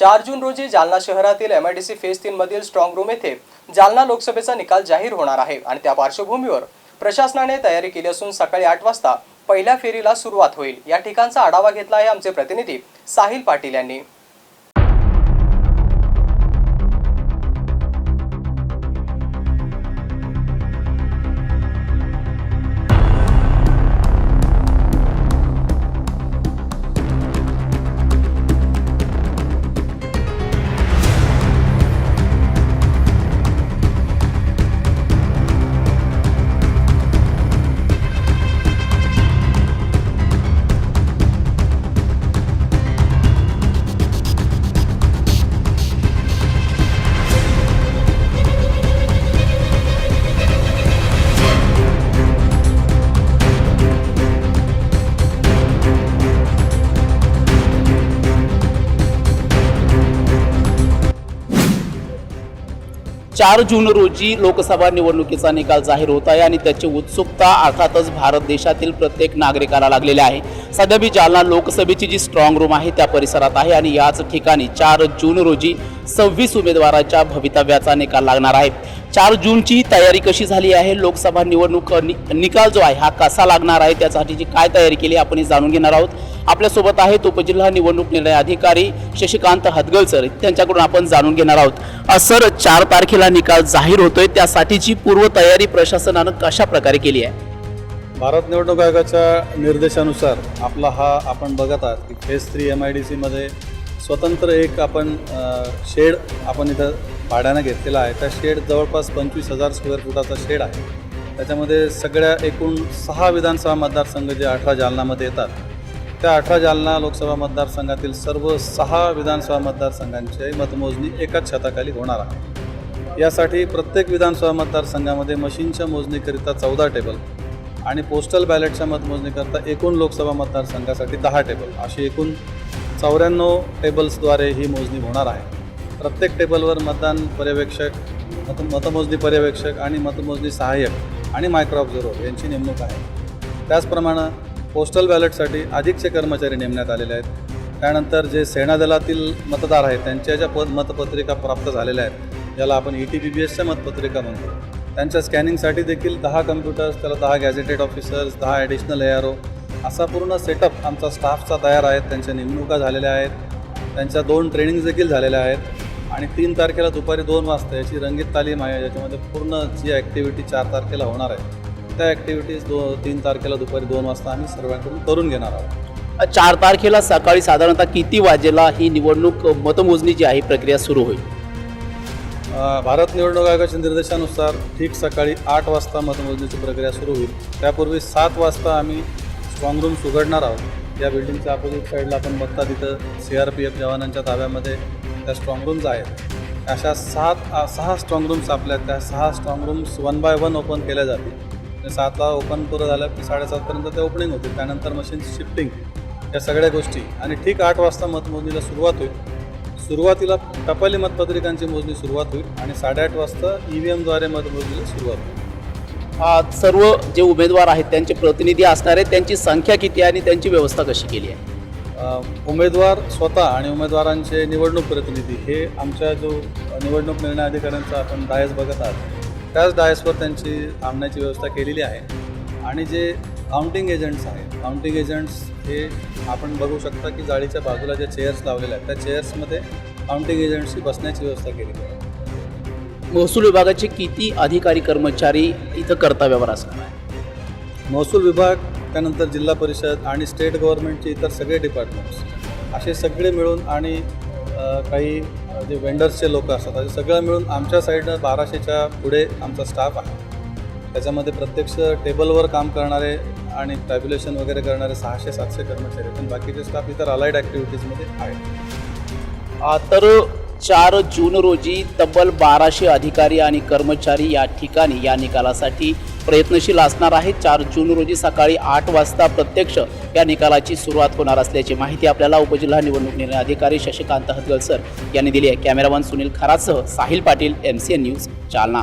चार जून रोजी जालना शहरातील M I D C phase तीन मधील स्ट्रॉंग रूम येथे जालना लोकसभेचा निकाल जाहीर होणार आहे आणि त्या पार्श्वभूमीवर प्रशासनाने तयारी केली असून सकाळी आठ वाजता पहिल्या फेरीला सुरुवात होईल. या ठिकाणचा आढावा घेतला आहे आमचे प्रतिनिधी साहिल पाटील यांनी. चार जून रोजी लोकसभा निवडणुकीचा निकाल जाहीर होत आहे आणि त्याची उत्सुकता अर्थातच भारत देशातील प्रत्येक नागरिकाला लागलेली आहे. सध्या मी जालना लोकसभेची जी स्ट्रॉंग रूम आहे त्या परिसरात आहे आणि याच ठिकाणी चार जून रोजी सव्वीस उमेदवाराच्या भवितव्याचा निकाल लागणार आहे. चार जूनची तयारी कशी झाली आहे? लोकसभा निवडणूक नि निकाल जो आहे हा कसा लागणार आहे? त्यासाठी जी काय तयारी केली आपण हे जाणून घेणार आहोत. आपल्यासोबत आहेत उपजिल्हा निवडणूक निर्णय अधिकारी शशिकांत हदगल सर. त्यांच्याकडून आपण जाणून घेणार आहोत. सर चार तारखेला निकाल जाहीर होतोय. त्यासाठीची पूर्वतयारी प्रशासनानं कशा प्रकारे केली आहे? भारत निवडणूक आयोगाच्या निर्देशानुसार आपला हा आपण बघत आहात की phase three M I D सीमध्ये स्वतंत्र एक आपण शेड आपण इथं भाड्यानं घेतलेला आहे. त्या शेड जवळपास पंचवीस हजार स्क्वेअर फुटाचा शेड आहे. त्याच्यामध्ये सगळ्या एकूण सहा विधानसभा मतदारसंघ जे अठरा जालनामध्ये येतात त्या अठरा जालना लोकसभा मतदारसंघातील सर्व सहा विधानसभा मतदारसंघांची मतमोजणी एकाच छताखाली होणार आहे. यासाठी प्रत्येक विधानसभा मतदारसंघामध्ये मशीनच्या मोजणीकरिता चौदा टेबल आणि पोस्टल बॅलेटच्या मतमोजणीकरता एकूण लोकसभा मतदारसंघासाठी दहा टेबल अशी एकूण चौऱ्याण्णव टेबल्सद्वारे ही मोजणी होणार आहे. प्रत्येक टेबलवर मतदान पर्यवेक्षक मत मतमोजणी पर्यवेक्षक आणि मतमोजणी सहाय्यक आणि मायक्रो ऑब्झर्वर यांची नेमणूक आहे. त्याचप्रमाणे पोस्टल बॅलेटसाठी अधिकचे कर्मचारी नेमण्यात आलेले आहेत. त्यानंतर जे सेनादलातील मतदार आहेत त्यांच्या ज्या पद मतपत्रिका प्राप्त झालेल्या आहेत ज्याला आपण ई टी बी बी एसच्या मतपत्रिका म्हणतो. त्यांच्या स्कॅनिंगसाठी देखील दहा कम्प्युटर्स त्याला दहा गॅझेटेड ऑफिसर्स दहा ॲडिशनल ए आर ओ असा पूर्ण सेटअप आमचा स्टाफचा तयार आहे. त्यांच्या नेमणुका झालेल्या आहेत. त्यांच्या दोन ट्रेनिंग देखील झालेल्या आहेत. आणि तीन तारखेला दुपारी दोन वाजता याची रंगीत तालीम आहे. याच्यामध्ये पूर्ण जी ॲक्टिव्हिटी चार तारखेला होणार आहे. त्या ॲक्टिव्हिटीज दो तीन तारखेला दुपारी दोन वाजता आम्ही सर्वांकडून करून घेणार आहोत. चार तारखेला सकाळी साधारणतः किती वाजेला ही निवडणूक मतमोजणी जी आहे प्रक्रिया सुरू होईल? भारत निवडणूक आयोगाच्या निर्देशानुसार ठीक सकाळी आठ वाजता मतमोजणीची प्रक्रिया सुरू होईल. त्यापूर्वी सात वाजता आम्ही स्ट्रॉंग रूम्स उघडणार आहोत. या बिल्डिंगच्या अपोजिट साईडला आपण बघता तिथं सी आर पी एफ जवानांच्या ताब्यामध्ये त्या स्ट्रॉंग रूम्स आहेत. अशा सात सहा स्ट्रॉंग रूम्स आपल्या. त्या सहा strong rooms one by one open केल्या जातील. म्हणजे सातला ओपन पुरं झालं की साडेसातपर्यंत ते ओपनिंग होतील. त्यानंतर मशीन शिफ्टिंग या सगळ्या गोष्टी. आणि ठीक आठ वाजता मतमोजणीला सुरुवात होईल. सुरुवातीला टपाली मतपत्रिकांची मोजणी सुरुवात होईल आणि साडेआठ वाजता ई व्ही एमद्वारे मतमोजणीला सुरुवात होईल. सर्व जे उमेदवार आहेत त्यांचे प्रतिनिधी असणार आहेत त्यांची संख्या किती आहे आणि त्यांची व्यवस्था कशी केली आहे? उमेदवार स्वतः आणि उमेदवारांचे निवडणूक प्रतिनिधी हे आमच्या जो निवडणूक निर्णय अधिकाऱ्यांचा आपण डायस बघत आहात त्याच डायसवर त्यांची थांबण्याची व्यवस्था केलेली आहे. आणि जे काउंटिंग एजंट्स आहेत काउंटिंग एजंट्स हे आपण बघू शकता की जाळीच्या बाजूला ज्या चेअर्स लावलेल्या आहेत त्या चेअर्समध्ये काउंटिंग एजंट्सची बसण्याची व्यवस्था केलेली आहे. महसूल विभागाचे किती अधिकारी कर्मचारी इथं कर्तव्यावर असणार आहे? महसूल विभाग त्यानंतर जिल्हा परिषद आणि स्टेट गव्हर्नमेंटचे इतर सगळे डिपार्टमेंट्स असे सगळे मिळून आणि काही जे वेंडर्सचे लोक असतात असे सगळं मिळून आमच्या साईडनं बाराशेच्या पुढे आमचा स्टाफ आहे. त्याच्यामध्ये प्रत्यक्ष टेबलवर काम करणारे आणि टॅब्युलेशन वगैरे करणारे सहाशे सातशे कर्मचारी पण बाकीचे स्टाफ इतर अलाइड ॲक्टिव्हिटीजमध्ये आहेत. तर चार जून रोजी तब्बल बाराशे अधिकारी आणि कर्मचारी या ठिकाणी या निकालासाठी प्रयत्नशील असणार आहेत चार जून रोजी सकाळी आठ वाजता प्रत्यक्ष या निकालाची सुरुवात होणार असल्याची माहिती आपल्याला उपजिल्हा निवडणूक निर्णय अधिकारी शशिकांत हदगल सर यांनी दिली आहे. Cameraman Sunil खरासह Sahil Patil M C N news Jalna.